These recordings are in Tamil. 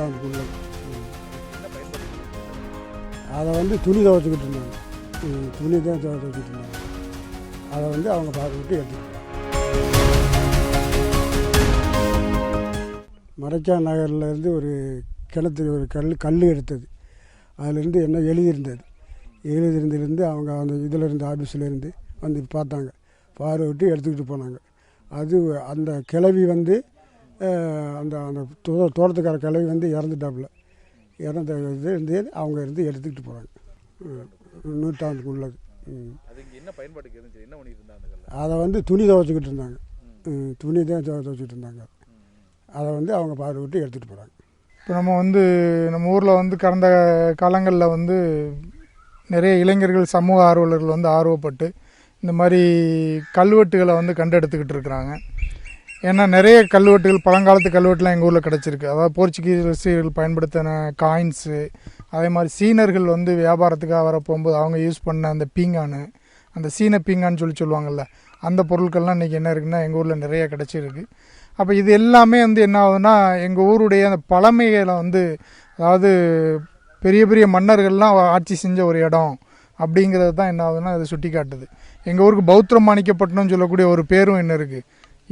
டவுனுக்கு உள்ள அதை வந்து துணி துவைச்சிக்கிட்டு இருந்தாங்க. துணி தான் துவைச்சிக்கிட்டு இருந்தாங்க. அதை வந்து அவங்க பார்த்துக்கிட்டு எடுத்துக்கிட்டாங்க. மறைக்கா நகர்லேருந்து ஒரு கிணத்துக்கு ஒரு கல் கல் எடுத்தது. அதுலேருந்து என்ன எழுதியிருந்தது எழுதியிருந்துலேருந்து அவங்க அந்த இதில் இருந்து ஆஃபீஸ்லேருந்து வந்து பார்த்தாங்க. பார்வை விட்டு எடுத்துக்கிட்டு போனாங்க. அது அந்த கிளவி வந்து அந்த அந்த தோ- தோட்டத்துக்கார கிளவி வந்து இறந்துட்டாப்புல. இறந்த இது இருந்து அவங்க இருந்து எடுத்துக்கிட்டு போகிறாங்க நூற்றாண்டுக்கு உள்ளது. அது இங்க என்ன பயன்பாட்டுக்கு இருந்துச்சு? என்ன பண்ணிட்டு இருந்தாங்க அந்த கல்ல அதை வந்து துணி துவைச்சிக்கிட்டு இருந்தாங்க. துணி தான் துவை துவைச்சிட்டு இருந்தாங்க. அதை வந்து அவங்க பார்வை விட்டு எடுத்துகிட்டு போகிறாங்க இப்போ நம்ம வந்து நம்ம ஊரில் வந்து கடந்த காலங்களில் வந்து நிறைய இளைஞர்கள் சமூக ஆர்வலர்கள் வந்து ஆர்வப்பட்டு இந்த மாதிரி கல்வெட்டுகளை வந்து கண்டெடுத்துக்கிட்டு இருக்கிறாங்க. ஏன்னா நிறைய கல்வெட்டுகள் பழங்காலத்து கல்வெட்டுலாம் எங்கள் ஊரில் கிடச்சிருக்கு. அதாவது போர்ச்சுகீசியர்கள் பயன்படுத்தின காயின்ஸு அதே மாதிரி சீனர்கள் வந்து வியாபாரத்துக்காக வர போகும்போது அவங்க யூஸ் பண்ண அந்த பீங்கானு அந்த சீன பீங்கான்னு சொல்லி சொல்லுவாங்கள்ல அந்த பொருட்கள்லாம் இன்றைக்கி என்ன இருக்குன்னா எங்கள் ஊரில் நிறைய கிடச்சிருக்கு. அப்போ இது எல்லாமே வந்து என்ன ஆகுதுன்னா எங்கள் ஊருடைய அந்த பழமைகளை வந்து அதாவது பெரிய பெரிய மன்னர்கள்லாம் ஆட்சி செஞ்ச ஒரு இடம் அப்படிங்கிறது தான் என்ன ஆகுதுன்னா அது சுட்டி காட்டுது எங்கள் ஊருக்கு பௌத்திரம் மாணிக்கப்பட்டினம் சொல்லக்கூடிய ஒரு பேரும் என்ன இருக்குது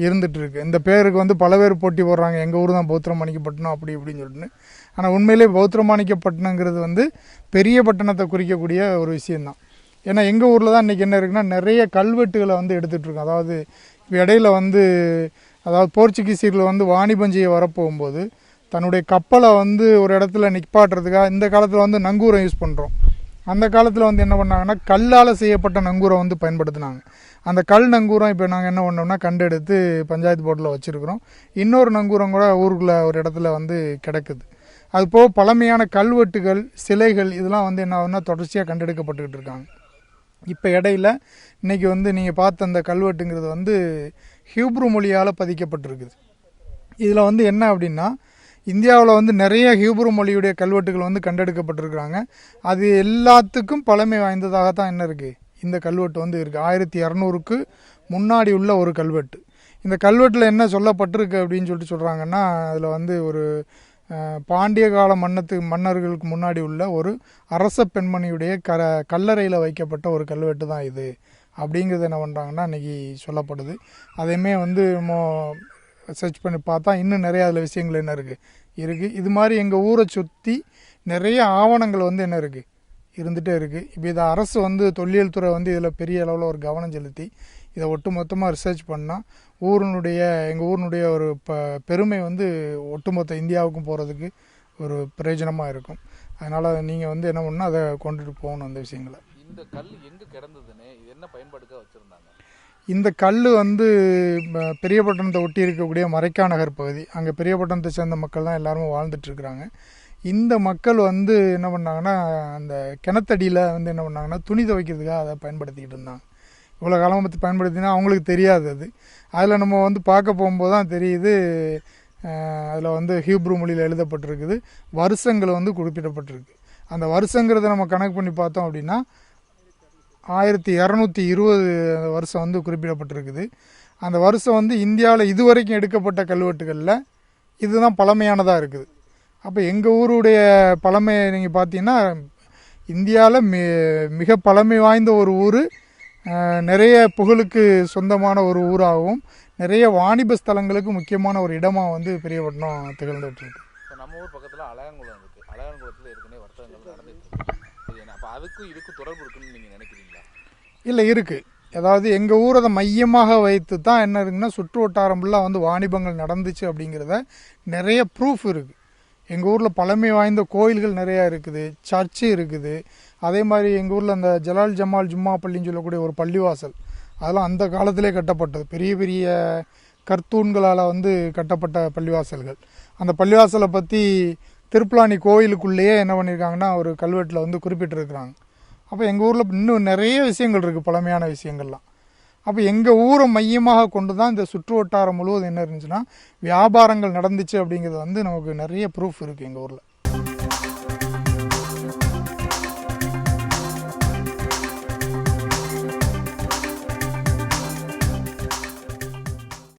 இருந்துட்டு இருக்கு இந்த பேருக்கு வந்து பல பேர் போட்டி போடுறாங்க. எங்கள் ஊர் தான் பௌத்திரமாணிக்கப்பட்டினம் அப்படி இப்படின்னு சொல்லிட்டு. ஆனால் உண்மையிலே பௌத்திரமாணிக்கப்பட்டினங்கிறது வந்து பெரிய பட்டணத்தை குறிக்கக்கூடிய ஒரு விஷயம்தான். ஏன்னா எங்கள் ஊரில் தான் இன்றைக்கி என்ன இருக்குன்னா நிறைய கல்வெட்டுகளை வந்து எடுத்துகிட்ருக்கோம் அதாவது இடையில வந்து அதாவது போர்ச்சுகீசியர்கள் வந்து வாணிபஞ்சியை வரப்போகும்போது தன்னுடைய கப்பலை வந்து ஒரு இடத்துல நிப்பாட்டுறதுக்காக இந்த காலத்தில் வந்து நங்கூரம் யூஸ் பண்ணுறோம் அந்த காலத்தில் வந்து என்ன பண்ணாங்கன்னா கல்லால் செய்யப்பட்ட நங்கூரம் வந்து பயன்படுத்தினாங்க. அந்த கல் நங்கூரம் இப்போ நாங்கள் என்ன பண்ணோம்னா கண்டெடுத்து பஞ்சாயத்து போர்டில் வச்சுருக்கிறோம். இன்னொரு நங்கூரம் கூட ஊருக்குள்ளே ஒரு இடத்துல வந்து கிடக்குது. அது போக பழமையான கல்வெட்டுகள் சிலைகள் இதெல்லாம் வந்து என்ன ஆகுதுன்னா தொடர்ச்சியாக கண்டெடுக்கப்பட்டுக்கிட்டு இருக்காங்க. இப்போ இடையில இன்னைக்கு வந்து நீங்கள் பார்த்த அந்த கல்வெட்டுங்கிறது வந்து ஹியூப்ரு மொழியால் பதிக்கப்பட்டிருக்குது. இதில் வந்து என்ன அப்படின்னா இந்தியாவில் வந்து நிறைய ஹியூப்ரு மொழியுடைய கல்வெட்டுகள் வந்து கண்டெடுக்கப்பட்டிருக்கிறாங்க. அது எல்லாத்துக்கும் பழமை வாய்ந்ததாக தான் என்ன இருக்குது இந்த கல்வெட்டு வந்து இருக்குது ஆயிரத்தி இரநூறுக்கு முன்னாடி உள்ள ஒரு கல்வெட்டு. இந்த கல்வெட்டில் என்ன சொல்லப்பட்டிருக்கு அப்படின்னு சொல்லிட்டு சொல்கிறாங்கன்னா அதில் வந்து ஒரு பாண்டிய கால மன்னத்து மன்னர்களுக்கு முன்னாடி உள்ள ஒரு அரச பெண்மணியுடைய க கல்லறையில் வைக்கப்பட்ட ஒரு கல்வெட்டு தான் இது. அப்படிங்கிறது என்ன பண்ணுறாங்கன்னா இன்றைக்கி சொல்லப்படுது. அதையுமே வந்து மோ சர்ச் பண்ணி பார்த்தா இன்னும் நிறைய அதில் விஷயங்கள் என்ன இருக்குது இருக்குது இது மாதிரி எங்கள் ஊரை சுற்றி நிறைய ஆவணங்கள் வந்து என்ன இருக்குது இருந்துகிட்டே இருக்குது இப்போ இதை அரசு வந்து தொல்லியல் துறை வந்து இதில் பெரிய அளவில் ஒரு கவனம் செலுத்தி இதை ஒட்டுமொத்தமாக ரிசர்ச் பண்ணால் ஊரினுடைய எங்கள் ஊரினுடைய ஒரு ப பெருமை வந்து ஒட்டுமொத்த இந்தியாவுக்கும் போகிறதுக்கு ஒரு பிரயோஜனமாக இருக்கும். அதனால் நீங்கள் வந்து என்ன பண்ணால் அதை கொண்டுட்டு போகணும் அந்த விஷயங்களை. இந்த கல் எங்கே கிடந்ததுன்னு என்ன பயன்பாடுக்காக வச்சுருந்தாங்க? இந்த கல் வந்து ம, பெரியபட்டணத்தை ஒட்டி இருக்கக்கூடிய மறைக்கா நகர் பகுதி. அங்கே பெரியபட்டணத்தை சேர்ந்த மக்கள் தான் எல்லாரும் வாழ்ந்துட்டு இருக்கிறாங்க இந்த மக்கள் வந்து என்ன பண்ணாங்கன்னா அந்த கிணத்தடியில் வந்து என்ன பண்ணாங்கன்னா துணி துவைக்கிறதுக்காக அதை பயன்படுத்திக்கிட்டு இருந்தாங்க. இவ்வளோ காலம் பற்றி பயன்படுத்தினா அவங்களுக்கு தெரியாது அது. அதில் நம்ம வந்து பார்க்க போகும்போது தான் தெரியுது அதில் வந்து ஹீப்ரு மொழியில் எழுதப்பட்டிருக்குது வருஷங்கள் வந்து குறிப்பிடப்பட்டிருக்கு. அந்த வருஷங்கிறத நம்ம கணக்கு பண்ணி பார்த்தோம் அப்படின்னா ஆயிரத்தி இரநூத்தி இருபது வருஷம் வந்து குறிப்பிடப்பட்டிருக்குது. அந்த வருஷம் வந்து இந்தியாவில் இதுவரைக்கும் எடுக்கப்பட்ட கல்வெட்டுகளில் இதுதான் பழமையானதாக இருக்குது. அப்போ எங்கள் ஊருடைய பழமை நீங்கள் பார்த்தீங்கன்னா இந்தியாவில் மி மிக பழமை வாய்ந்த ஒரு ஊர் நிறைய புகழுக்கு சொந்தமான ஒரு ஊராகவும் நிறைய வாணிப ஸ்தலங்களுக்கு முக்கியமான ஒரு இடமாக வந்து பெரியபட்டினம் திகழ்ந்துட்டு இருக்கு நம்ம ஊர் பக்கத்தில் அழகங்குளம் இருக்குது அழகங்குளத்தில் ஏற்கனவே வர்த்தகங்கள் நடந்துட்டு இருக்கு. அதுக்கும் இதுக்கும் தொடர்பு இருக்குன்னு நீங்கள் நினைக்கிறீங்க இல்லை இருக்குது அதாவது எங்கள் ஊர் அதை மையமாக வைத்து தான் என்ன இருக்குன்னா சுற்று வட்டாரம்லாம் வந்து வாணிபங்கள் நடந்துச்சு அப்படிங்கிறத நிறைய ப்ரூஃப் இருக்குது எங்கள் ஊரில் பழமை வாய்ந்த கோயில்கள் நிறையா இருக்குது. சர்ச்சு இருக்குது. அதே மாதிரி எங்கள் ஊரில் அந்த ஜலால் ஜமால் ஜும்மா பள்ளின்னு சொல்லக்கூடிய ஒரு பள்ளிவாசல். அதெல்லாம் அந்த காலத்திலே கட்டப்பட்டது. பெரிய பெரிய கர்த்தூன்களால் வந்து கட்டப்பட்ட பள்ளிவாசல்கள். அந்த பள்ளிவாசலை பற்றி திருப்பலாணி கோயிலுக்குள்ளேயே என்ன பண்ணியிருக்காங்கன்னா ஒரு கல்வெட்டில் வந்து குறிப்பிட்டிருக்கிறாங்க. அப்போ எங்கள் ஊரில் இன்னும் நிறைய விஷயங்கள் இருக்குது பழமையான விஷயங்கள்லாம். அப்போ எங்கள் ஊரை மையமாக கொண்டு தான் இந்த சுற்று வட்டாரம் முழுவதும் என்ன இருந்துச்சுன்னா வியாபாரங்கள் நடந்துச்சு அப்படிங்கிறது வந்து நமக்கு நிறைய ப்ரூஃப் இருக்குது எங்கள் ஊரில்.